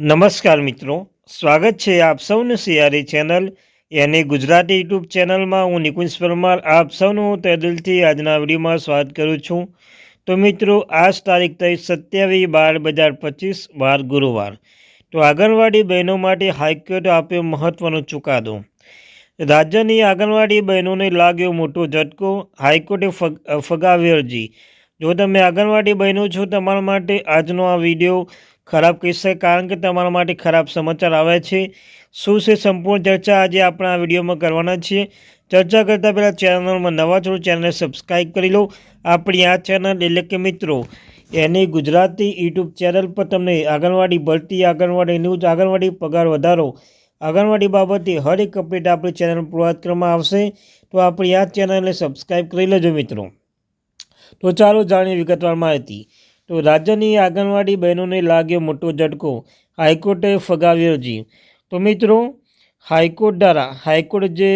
નમસ્કાર મિત્રો, સ્વાગત છે આપ સૌનું સિયારી ચેનલ, યાની ગુજરાતી યુટ્યુબ ચેનલમાં હું નિકુંજ પરમાર. આપ સૌનું તે દિલથી આજના વિડીયોમાં સ્વાગત કરું છું. તો મિત્રો, આજ તારીખ થઈ સત્યાવીસ બાર બે હજાર પચીસ બાર ગુરુવાર. તો આંગણવાડી બહેનો માટે હાઈકોર્ટે આપ્યો મહત્ત્વનો ચુકાદો. રાજ્યની આંગણવાડી બહેનોને લાગ્યો મોટો ઝટકો. હાઈકોર્ટે ફગ ફગાવી અરજી. જો તમે આંગણવાડી બહેનો છો તમારા માટે આજનો આ વીડિયો ખરાબ કહી કારણ કે તમારા માટે ખરાબ સમાચાર આવ્યા છે. શું છે સંપૂર્ણ ચર્ચા? આજે આપણે આ વિડીયોમાં કરવાના છીએ. ચર્ચા કરતાં પહેલાં ચેનલમાં નવા છો, ચેનલને સબસ્ક્રાઈબ કરી લો. આપણી આ ચેનલ એટલે કે મિત્રો, એની ગુજરાતી યુટ્યુબ ચેનલ પર તમને આંગણવાડી ભરતી, આંગણવાડી ન્યૂઝ, આંગણવાડી પગાર વધારો, આંગણવાડી બાબતે હરેક અપડેટ આપણી ચેનલ પૂર્વાત કરવામાં આવશે. તો આપણી આ ચેનલને સબસ્ક્રાઈબ કરી લેજો મિત્રો. તો ચાલો જાણીએ વિગતવાર માહિતી. તો રાજ્યની આંગણવાડી બહેનોને લાગ્યો મોટો ઝટકો. હાઈકોર્ટે ફગાવી અરજી તો મિત્રો, હાઈકોર્ટ દ્વારા હાઈકોર્ટ જે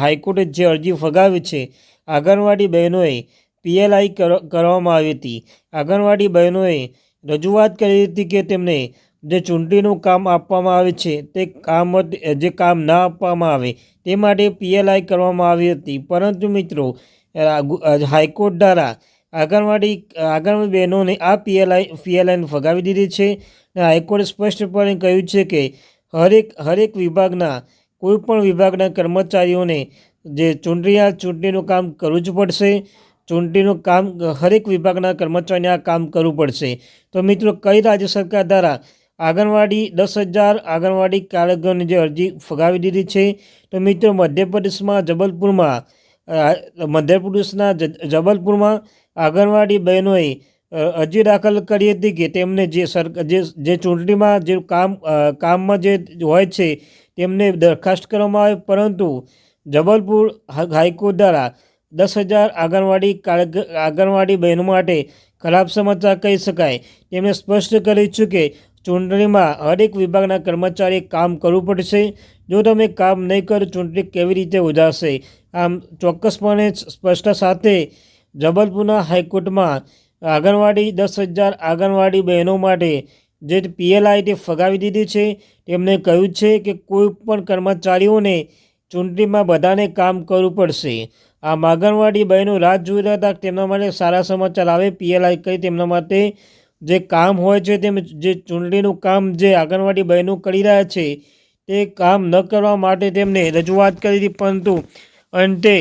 હાઈકોર્ટે જે અરજી ફગાવી છે, આંગણવાડી બહેનોએ પીએલઆઈ કરવામાં આવી હતી. આંગણવાડી બહેનોએ રજૂઆત કરી હતી કે તેમને જે ચૂંટણીનું કામ આપવામાં આવે છે, તે કામ જે કામ ના આપવામાં આવે, તે માટે પીએલઆઈ કરવામાં આવી હતી. પરંતુ મિત્રો હાઈકોર્ટ દ્વારા આંગણવાડી આંગણવાડી બહેનોને આ પીએલઆઈ, પીએલઆઈને ફગાવી દીધી છે. અને હાઈકોર્ટે સ્પષ્ટપણે કહ્યું છે કે હરેક હરેક વિભાગના કોઈપણ વિભાગના કર્મચારીઓને જે ચૂંટણી આ ચૂંટણીનું કામ કરવું જ પડશે. ચૂંટણીનું કામ, હરેક વિભાગના કર્મચારીને આ કામ કરવું પડશે. તો મિત્રો, કઈ રાજ્ય સરકાર દ્વારા આંગણવાડી દસ હજાર આંગણવાડી કાર્યકરોની જે અરજી ફગાવી દીધી છે? તો મિત્રો, મધ્યપ્રદેશમાં જબલપુરમાં મધ્યપ્રદેશના જબલપુરમાં આંગણવાડી બહેનોએ અરજી દાખલ કરી હતી કે તેમને જે સર, જે ચૂંટણીમાં જે કામ કામમાં જે હોય છે તેમને દરખાસ્ત કરવામાં આવે, પરંતુ જબલપુર હાઈકોર્ટ દ્વારા દસ હજાર આંગણવાડી આંગણવાડી બહેનો માટે ખરાબ સમાચાર કહી શકાય. તેમણે સ્પષ્ટ કર્યું છે કે ચૂંટણીમાં હરેક વિભાગના કર્મચારીએ કામ કરવું પડશે. જો તમે કામ નહીં કરો, ચૂંટણી કેવી રીતે ઉજાશે? આમ ચોક્કસપણે સ્પષ્ટતા સાથે જબલપુરના હાઈકોર્ટમાં આંગણવાડી દસ હજાર આંગણવાડી બહેનો માટે જે પીએલઆઈ તે ફગાવી દીધી છે, તેમણે કહ્યું છે કે કોઈ પણ કર્મચારીઓને ચૂંટણીમાં બધાને કામ કરવું પડશે. આ આંગણવાડી બહેનો રાત જોઈ રહ્યા હતા તેમના માટે સારા સમાચાર આવે, પીએલઆઈ કરી તેમના માટે જે કામ હોય છે તેમ જે ચૂંટણીનું કામ જે આંગણવાડી બહેનો કરી રહ્યા છે તે કામ ન કરવા માટે તેમને રજૂઆત કરી હતી. પરંતુ અંતે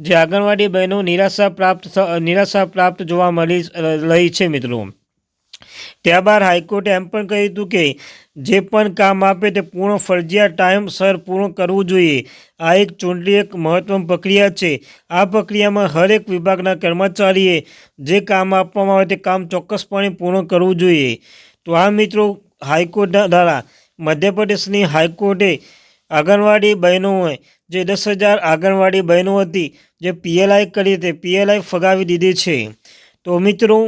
જે આંગણવાડી બહેનો નિરાશા પ્રાપ્ત નિરાશા પ્રાપ્ત જોવા મળી રહી છે મિત્રો. ત્યારબાદ હાઈકોર્ટે એમ પણ કહ્યું હતું કે, જે પણ કામ આપે તે પૂર્ણ ફરજિયાત ટાઈમસર પૂર્ણ કરવું જોઈએ. આ એક ચૂંટણી એક મહત્વની પ્રક્રિયા છે. આ પ્રક્રિયામાં હરેક વિભાગના કર્મચારીએ જે કામ આપવામાં આવે તે કામ ચોક્કસપણે પૂર્ણ કરવું જોઈએ. તો આ મિત્રો હાઈકોર્ટ દ્વારા મધ્યપ્રદેશની હાઈકોર્ટે આંગણવાડી બહેનોએ જે દસ હજાર આંગણવાડી બહેનો હતી, જે પીએલઆઈ કરી હતી, પીએલઆઈ ફગાવી દીધી છે. તો મિત્રો,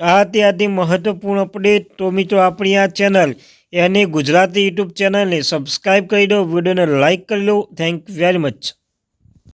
આ હતી આજની મહત્ત્વપૂર્ણ અપડેટ તો મિત્રો, આપણી આ ચેનલ એની ગુજરાતી યુટ્યુબ ચેનલને સબસ્ક્રાઈબ કરી દો, વિડીયોને લાઇક કરી લો થેન્ક યુ વેરી મચ